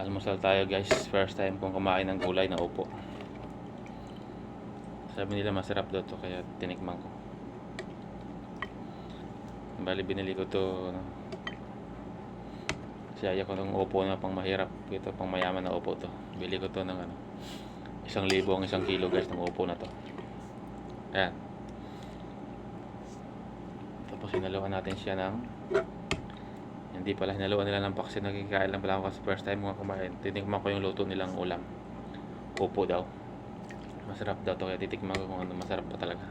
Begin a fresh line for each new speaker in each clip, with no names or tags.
Almusal tayo guys. First time kong kumain ng gulay na upo. Sabi nila masarap daw to kaya tinikman ko. Bali binili ko to ano, Siyaya ko ng upo na pang mahirap. Ito pang mayaman na upo to. Bili ko to ng ano, isang libo ang isang kilo guys ng upo na to. Ayan. Tapos hinaluan natin siya ng hindi pala hinaluan nila ng paksin nagkikain lang pala ako kasi first time ko kumain. Titikman ko yung luto nilang ulam. Upo daw. Masarap daw to kaya titikman ko kung ano masarap pa talaga.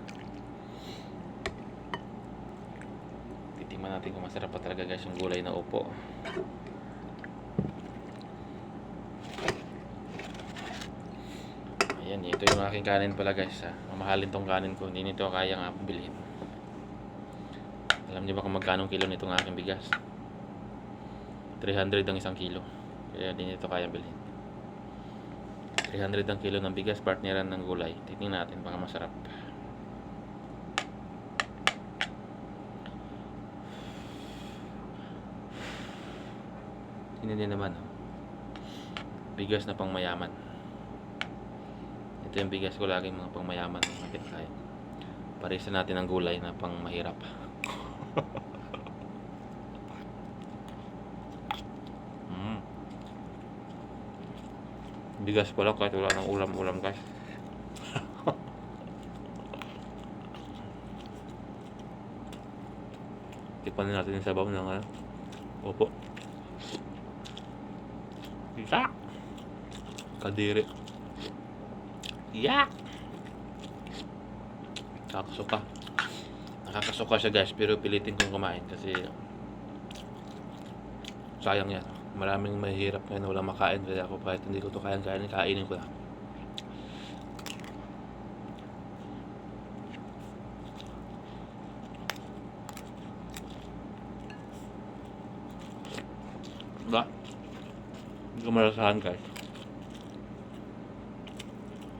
Titikman natin kung masarap pa talaga guys yung gulay na upo. Ayan ito yung aking kanin pala guys ha. mamahalin tong kanin ko. Hindi nito kaya nga bilhin. Alam niyo ba kung magkano kilo nitong aking bigas 300 ang isang kilo. Kaya din ito kaya bilhin. 300 ang kilo ng bigas, partneran ng gulay. Tingnan natin, baka masarap. Tingnan din naman. oh. Bigas na pang mayaman. Ito yung bigas ko laging mga pang mayaman. Kapit tayo. Parisa natin ang gulay na pang mahirap. Bigas pala kahit wala ng ulam-ulam guys. Tikpan na natin yung sabaw ng ano. Opo. Isa! Kadiri. Yak! Nakakasuka. Nakakasuka siya guys pero pilitin kong kumain kasi sayang yan. Maraming mahirap ngayon na walang makain kaya ako kahit hindi ko to kayang kainin, kainin ko na. Diba? Hindi ko malasahan guys.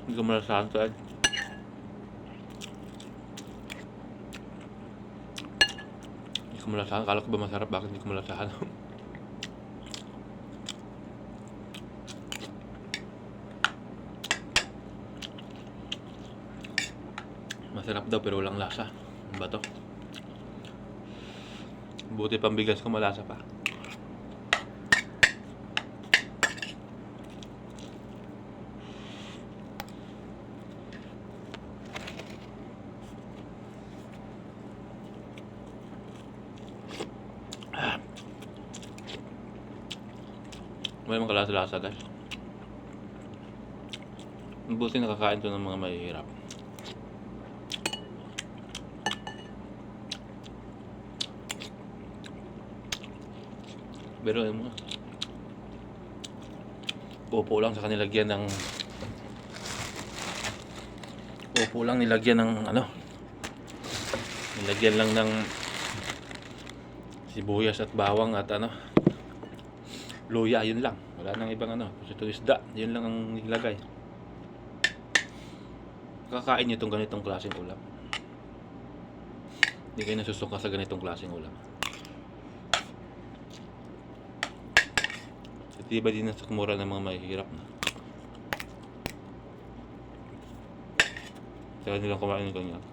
Hindi ko malasahan guys. Hindi ko malasahan. Kala ko ba masarap? Bakit hindi ko malasahan? Masarap daw pero walang lasa. Ano ba to? Buti pambigas ko malasa pa. May mga kalasa-lasa guys. Buti nakakain to ng mga mahihirap. Pero ano mo, upo lang sa kanilagyan ng upo lang nilagyan ng ano? Nilagyan lang ng sibuyas at bawang at ano? Luya yun lang. Wala nang ibang ano ito isda yun lang ang nilagay. Kakain nyo itong ganitong klaseng ulam. Hindi kayo nasusuka sa ganitong klaseng ulam At iba din sa kumura ng mga mahihirap na. Kaya nilang kumain ng ganyan.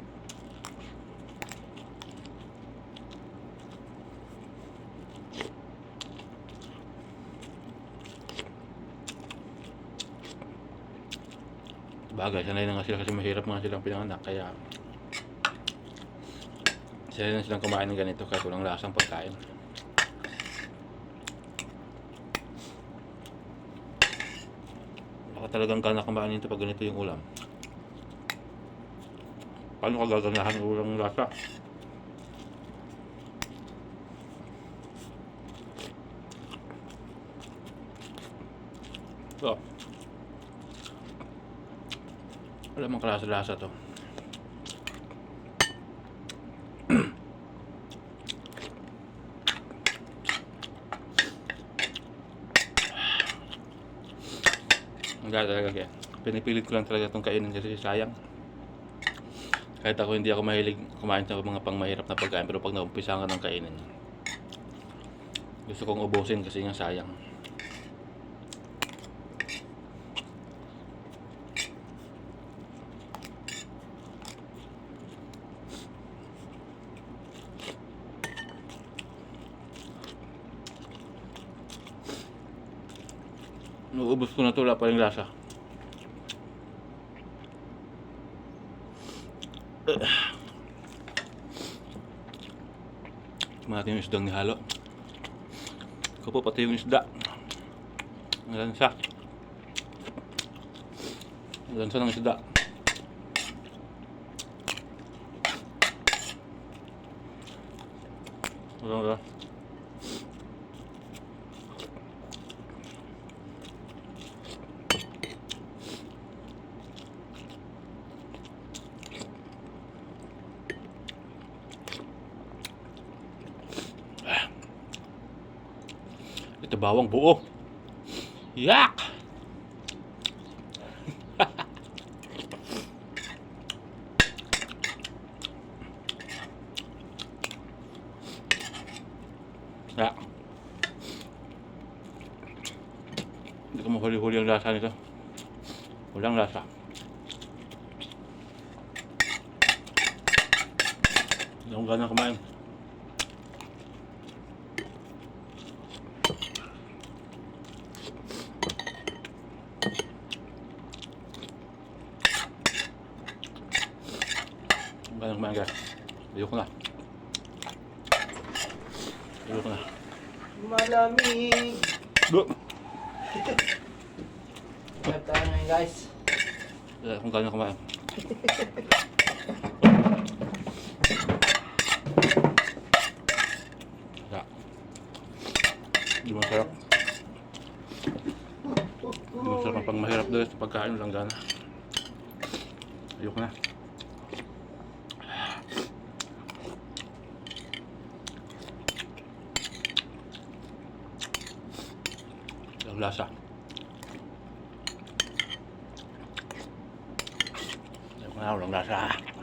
Bagay, sanay na nga sila kasi mahirap nga silang pinanganak. Kaya sanay na silang kumain ng ganito kahit walang lasang pagkain. Talagang gana kumain nito pag ganito yung ulam. Paano ka gaganahan ng ulam lasa? So, wala mang kalasa-lasa to. Ganda talaga kaya. Pinipilit ko lang talaga itong kainin kasi sayang. Kahit ako hindi ako mahilig kumain sa mga pang mahirap na pagkain pero pag naumpisa ka ng kainin, gusto kong ubusin kasi nga sayang. Naubos ko na ito, wala pa rin lasa. Natin yung isdang nihalo. Ikaw po pati yung isda. Ang lansa. Ang lansa ng isda. Wala wala. Ito bawang buo. Yak! Yak. Hindi ko mahuli-huli ang lasa nito. Walang lasa. Akong gana kumain. Ang gana kumain guys. Ayoko na. Ayoko na.
Malamig.
Look!
Hanap tayo ngayon guys.
Wala akong gana kumain. Wala. Hindi masarap. Hindi masarap ang pang mahirap doon sa pagkain. Walang gana. Ayoko na. Lasa. Ayoko na. Walang lasa.